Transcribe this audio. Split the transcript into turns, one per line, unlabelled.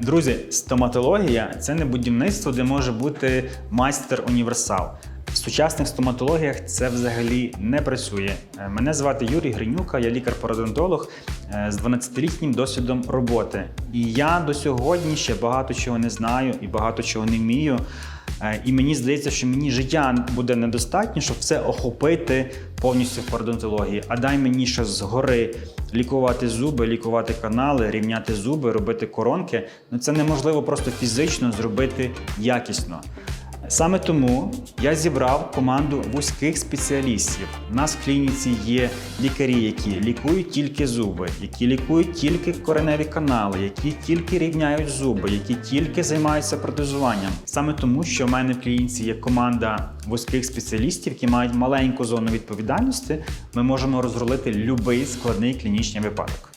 Друзі, стоматологія це не будівництво, де може бути майстер-універсал. В сучасних стоматологіях це взагалі не працює. Е, Мене звати Юрій Гринюка, я лікар-пародонтолог е, з 12-літнім досвідом роботи. І я до сьогодні ще багато чого не знаю і багато чого не вмію. Е, І мені здається, що мені життя буде недостатньо, щоб все охопити повністю в пародонтології. А дай мені ще згори лікувати зуби, лікувати канали, рівняти зуби, робити коронки. Ну це неможливо просто фізично зробити якісно. Саме тому я зібрав команду вузьких спеціалістів. У нас в клініці є лікарі, які лікують тільки зуби, які лікують тільки кореневі канали, які тільки рівняють зуби, які тільки займаються протезуванням. Саме тому, що в мене в клініці є команда вузьких спеціалістів, які мають маленьку зону відповідальності, ми можемо розрулити будь-який складний клінічний випадок.